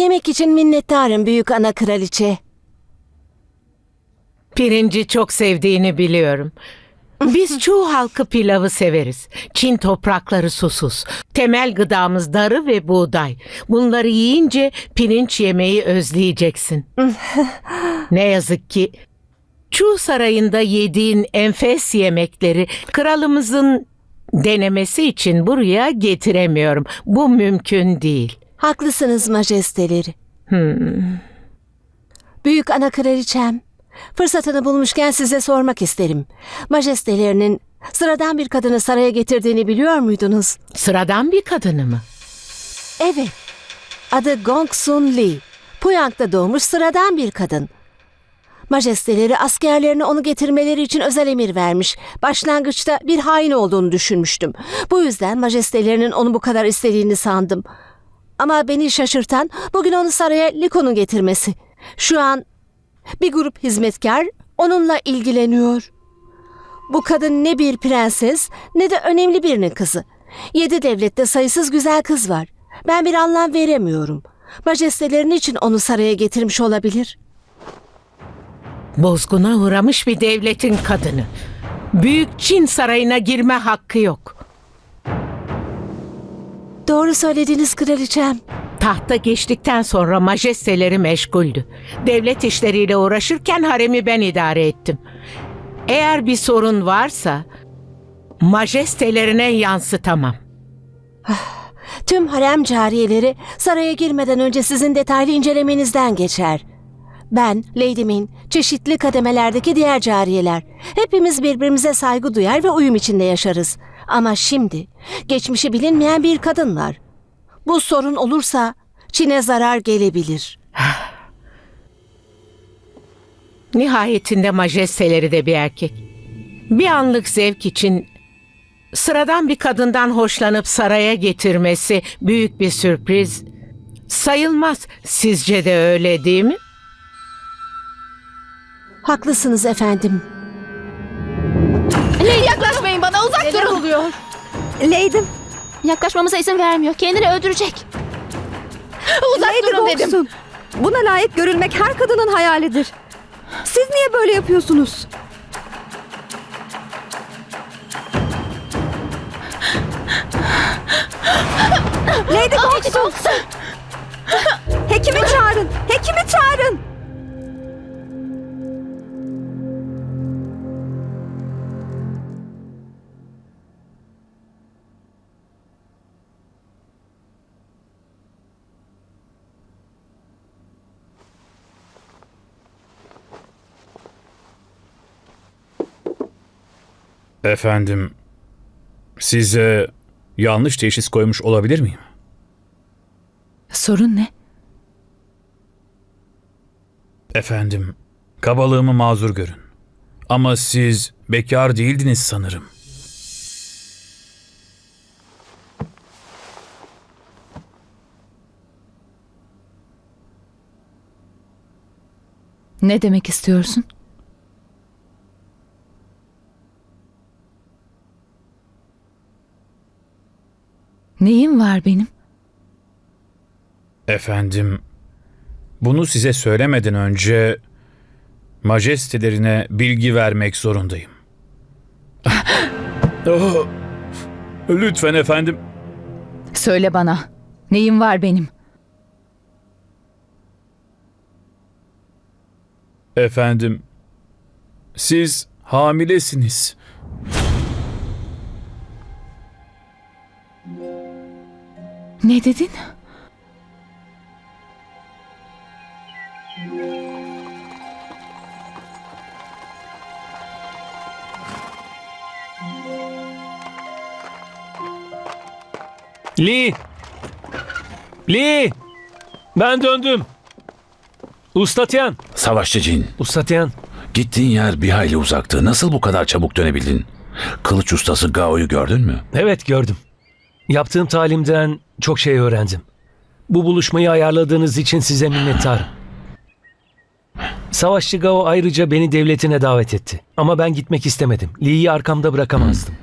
Yemek için minnettarım büyük ana kraliçe. Pirinci çok sevdiğini biliyorum. Biz Çu halkı pilavı severiz. Çin toprakları susuz. Temel gıdamız darı ve buğday. Bunları yiyince pirinç yemeyi özleyeceksin. ne yazık ki Çu sarayında yediğin enfes yemekleri kralımızın denemesi için buraya getiremiyorum. Bu mümkün değil. Haklısınız majesteleri. Büyük ana kraliçem, fırsatını bulmuşken size sormak isterim. Majestelerinin sıradan bir kadını saraya getirdiğini biliyor muydunuz? Sıradan bir kadını mı? Evet. Adı Gong Sun Lee. Puyang'da doğmuş sıradan bir kadın. Majesteleri askerlerine onu getirmeleri için özel emir vermiş. Başlangıçta bir hain olduğunu düşünmüştüm. Bu yüzden majestelerinin onu bu kadar istediğini sandım. Ama beni şaşırtan bugün onu saraya Liko'nun getirmesi. Şu an bir grup hizmetkar onunla ilgileniyor. Bu kadın ne bir prenses ne de önemli birinin kızı. Yedi devlette sayısız güzel kız var. Ben bir anlam veremiyorum. Majesteleri için onu saraya getirmiş olabilir? Bozguna uğramış bir devletin kadını. Büyük Çin sarayına girme hakkı yok. Doğru söylediniz kraliçem. Tahta geçtikten sonra majesteleri meşguldü. Devlet işleriyle uğraşırken haremi ben idare ettim. Eğer bir sorun varsa majestelerine yansıtamam. Tüm harem cariyeleri saraya girmeden önce sizin detaylı incelemenizden geçer. Ben, Lady Min, çeşitli kademelerdeki diğer cariyeler. Hepimiz birbirimize saygı duyar ve uyum içinde yaşarız. Ama şimdi geçmişi bilinmeyen bir kadın var. Bu sorun olursa Çin'e zarar gelebilir. Nihayetinde majesteleri de bir erkek. Bir anlık zevk için sıradan bir kadından hoşlanıp saraya getirmesi büyük bir sürpriz sayılmaz. Sizce de öyle değil mi? Haklısınız efendim. Lady oluyor? Leydim, Yaklaşmamıza izin vermiyor. Kendini öldürecek. Uzak Lady durun dedim. Gongsun. Buna layık görülmek her kadının hayalidir. Siz niye böyle yapıyorsunuz? Lady Gongsun. Hekimi çağırın. Hekimi çağırın. Efendim, size yanlış teşhis koymuş olabilir miyim? Sorun ne? Efendim, kabalığımı mazur görün. Ama siz bekar değildiniz sanırım. Ne demek istiyorsun? Neyim var benim? Efendim, bunu size söylemeden önce majestelerine bilgi vermek zorundayım. Oh, lütfen efendim. Söyle bana. Neyim var benim? Efendim, siz hamilesiniz. Ne dedin? Lee! Lee! Ben döndüm. Ustatyan. Savaşçı cin, Ustatyan. gittiğin yer bir hayli uzaktı. Nasıl bu kadar çabuk dönebildin? Kılıç ustası Gao'yu gördün mü? Evet gördüm. Yaptığım talimden çok şey öğrendim. Bu buluşmayı ayarladığınız için size minnettarım. Savaşçı Gao ayrıca beni devletine davet etti. Ama ben gitmek istemedim. Lee'yi arkamda bırakamazdım.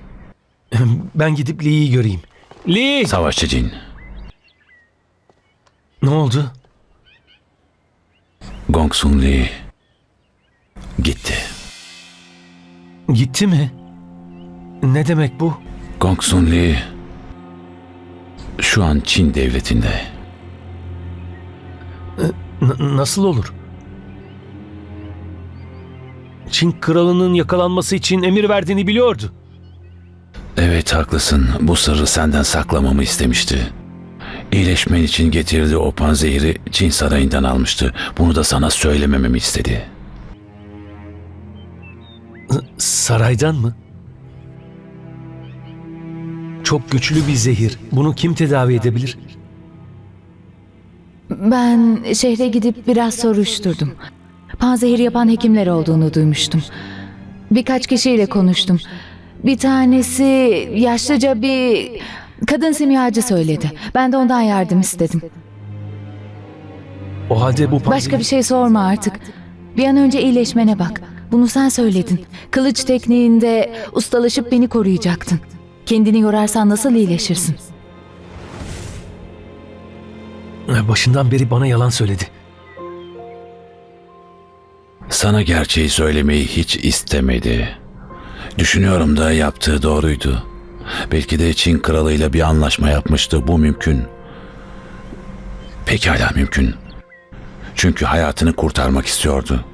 Ben gidip Lee'yi göreyim. Lee! Savaşçı cin, Ne oldu? Gong Sun Lee gitti. Gitti mi? Ne demek bu? Gong Sun Lee şu an Çin devletinde. N- nasıl olur? Çin kralının yakalanması için emir verdiğini biliyordu. Evet haklısın. Bu sırrı senden saklamamı istemişti. İyileşmen için getirdiği o panzehiri Çin sarayından almıştı. Bunu da sana söylemememi istedi. Saraydan mı? Çok güçlü bir zehir. Bunu kim tedavi edebilir? Ben şehre gidip biraz soruşturdum. Panzehir yapan hekimler olduğunu duymuştum. Birkaç kişiyle konuştum. Bir tanesi yaşlıca bir kadın simyacı söyledi. Ben de ondan yardım istedim. O halde bu Başka bir şey sorma artık. Bir an önce iyileşmene bak. Bunu sen söyledin. Kılıç tekniğinde ustalaşıp beni koruyacaktın. Kendini yorarsan nasıl iyileşirsin? Başından beri bana yalan söyledi. Sana gerçeği söylemeyi hiç istemedi. Düşünüyorum da yaptığı doğruydu. Belki de Çin kralıyla bir anlaşma yapmıştı. Bu mümkün. Pekala mümkün. Çünkü hayatını kurtarmak istiyordu.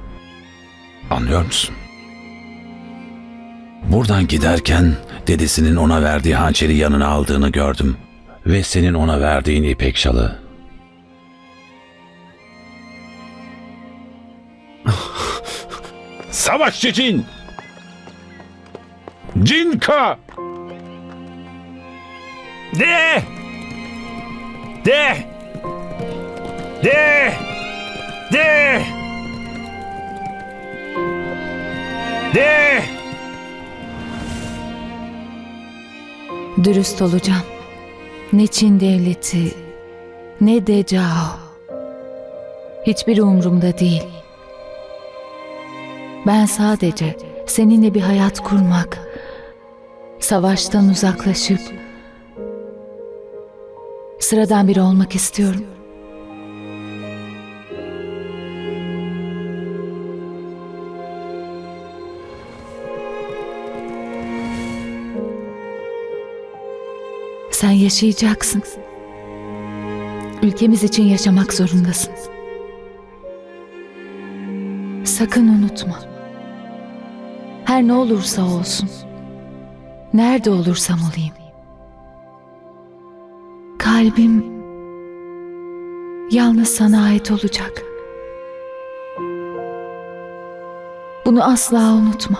Anlıyor musun? Buradan giderken dedesinin ona verdiği hançeri yanına aldığını gördüm. Ve senin ona verdiğin ipek şalı. Savaşçı Cin! Cinka! De! De! De! De! De! Dürüst olacağım. Ne Çin devleti, ne de Cao. Hiçbiri umurumda değil. Ben sadece seninle bir hayat kurmak, savaştan uzaklaşıp sıradan biri olmak istiyorum. Sen yaşayacaksın. Ülkemiz için yaşamak zorundasın. Sakın unutma. Her ne olursa olsun. Nerede olursam olayım. Kalbim yalnız sana ait olacak. Bunu asla unutma.